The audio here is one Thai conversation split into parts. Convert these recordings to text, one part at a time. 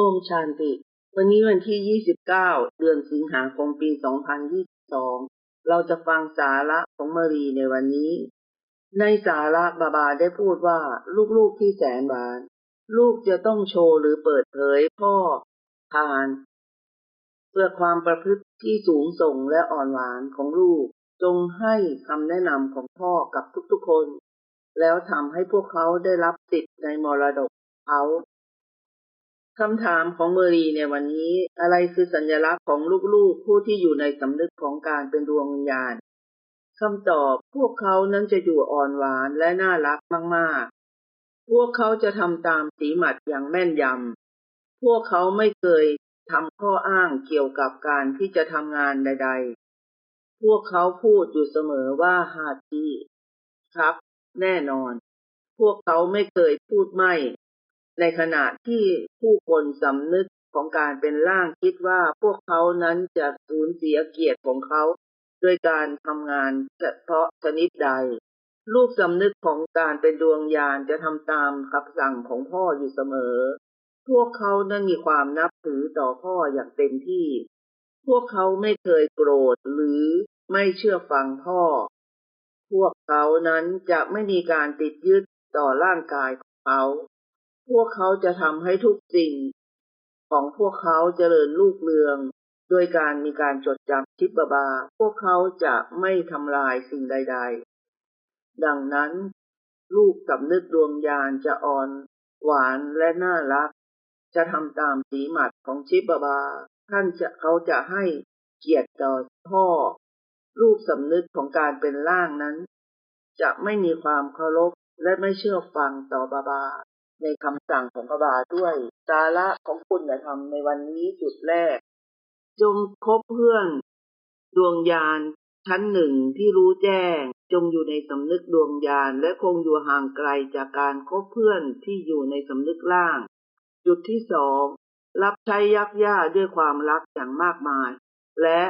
โอมชานติ วันนี้วันที่ 29 เดือนสิงหาคมปี 2022 เราจะฟังสาระของมารีในวันนี้ ในสาระบาบาได้พูดว่าลูกๆที่แสนหวาน ลูกจะต้องโชว์หรือเปิดเผยพ่อทาน เพื่อความประพฤติที่สูงส่งและอ่อนหวานของลูก จงให้คำแนะนำของพ่อกับทุกๆคน แล้วทำให้พวกเขาได้รับติดในมรดกเขา คำถามของเมอรีในวันนี้อะไรคือสัญลักษณ์ของลูกๆ ผู้ที่อยู่ในสำนึกของการเป็นดวงวิญญาณคำตอบพวกเขานั้นจะอยู่อ่อนหวานและน่ารักมากๆ พวกเขาจะทำตามสีหมัดอย่างแม่นยำ พวกเขาไม่เคยทำข้ออ้างเกี่ยวกับการที่จะทำงานใด ๆ พวกเขาพูดอยู่เสมอว่าฮาจีครับ แน่นอน พวกเขาไม่เคยพูดไม่ ในขณะที่ผู้คนสำนึกของการเป็นร่างคิดว่าพวกเขานั้นจะสูญเสียเกียรติของเขาด้วยการทำงานเฉพาะชนิดใด ลูกสำนึกของการเป็นดวงยานจะทำตามคำสั่งของพ่ออยู่เสมอ พวกเขานั้นมีความนับถือต่อพ่ออย่างเต็มที่ พวกเขาไม่เคยโกรธหรือไม่เชื่อฟังพ่อ พวกเขานั้นจะไม่มีการติดยึดต่อร่างกายของเขา พวกเขาจะทำให้ทุกสิ่ง ของพวกเขาเจริญลูกเรืองโดยการมีการจดจำชิบบาบา พวกเขาจะไม่ทำลายสิ่งใด ๆ ดังนั้น ลูกสำนึกดวงยานจะอ่อน หวานและน่ารัก จะทำตามสีหมัดของชิบบาบา ท่านจะเขาจะให้เกียรติต่อพ่อ ลูกสำนึกของการเป็นร่างนั้น จะไม่มีความเคารพและไม่เชื่อฟังต่อบาบา ในคำสั่งของพระบาด้วย สาระของคุณธรรมในวันนี้จุดแรก จงคบเพื่อน ดวงยานชั้นหนึ่งที่รู้แจ้ง จงอยู่ในสำนึกดวงยานและคงอยู่ห่างไกลจากการคบเพื่อนที่อยู่ในสำนึกล่าง จุดที่สองรับใช้ยักย่าด้วยความรักอย่างมากมาย และ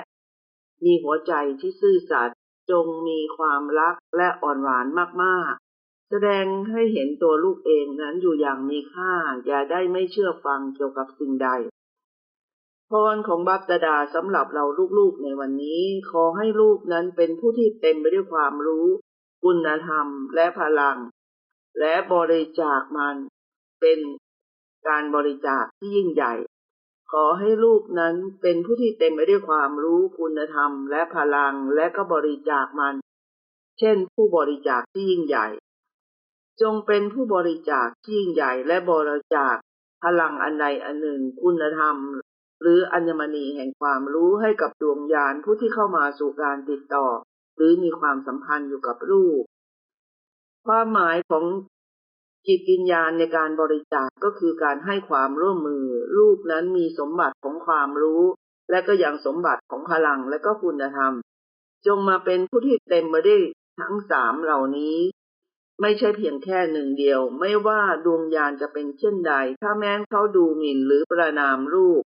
มีหัวใจที่ซื่อสัตย์จงมีความรักและอ่อนหวานมาก แสดงให้เห็นตัวลูกเองนั้นอยู่อย่างมีค่า อย่าได้ไม่เชื่อฟังเกี่ยวกับสิ่งใด พรของบัพตดาสำหรับเราลูกๆในวันนี้ ขอให้ลูกนั้นเป็นผู้ที่เต็มไปด้วยความรู้ คุณธรรมและพลัง และบริจาคมัน เป็นการบริจาคที่ยิ่งใหญ่ ขอให้ลูกนั้นเป็นผู้ที่เต็มไปด้วยความรู้คุณธรรม และพลังและก็บริจาคมัน เช่น ผู้บริจาคที่ยิ่งใหญ่ จงเป็นผู้บริจาคที่ยิ่งใหญ่และบริจาคพลังอันใดอันหนึ่งคุณธรรม หรืออัญมณีแห่งความรู้ให้กับดวงญาณผู้ที่เข้ามาสู่การติดต่อ หรือมีความสัมพันธ์อยู่กับลูกความหมายของจิตวิญญาณในการบริจาคก็คือการให้ความร่วมมือลูกนั้นมีสมบัติของความรู้ และก็ยังสมบัติของพลังและก็คุณธรรม จงมาเป็นผู้ที่เต็มไปด้วยทั้งสามเหล่านี้ ไม่ใช่เพียงแค่หนึ่งเดียว ไม่ว่าดวงยานจะเป็นเช่นใด ถ้าแม้นเขาดูหมิ่นหรือประนามลูก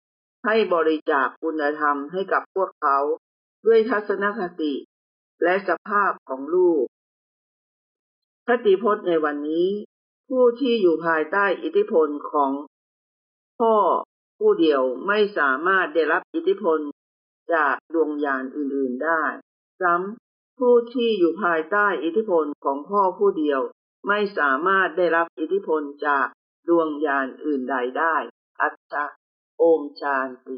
ให้บริจาคคุณธรรมให้กับพวกเขา ด้วยทัศนคติ และสภาพของลูกคติพจน์ในวันนี้ ผู้ที่อยู่ภายใต้อิทธิพลของพ่อผู้เดียวไม่สามารถได้รับอิทธิพลจากดวงยานอื่น ๆได้ ซ้ำ ผู้ที่อยู่ภายใต้อิทธิพลของพ่อผู้เดียว ไม่สามารถได้รับอิทธิพลจากดวงยานอื่นใดได้ อัตตะโอมชานติ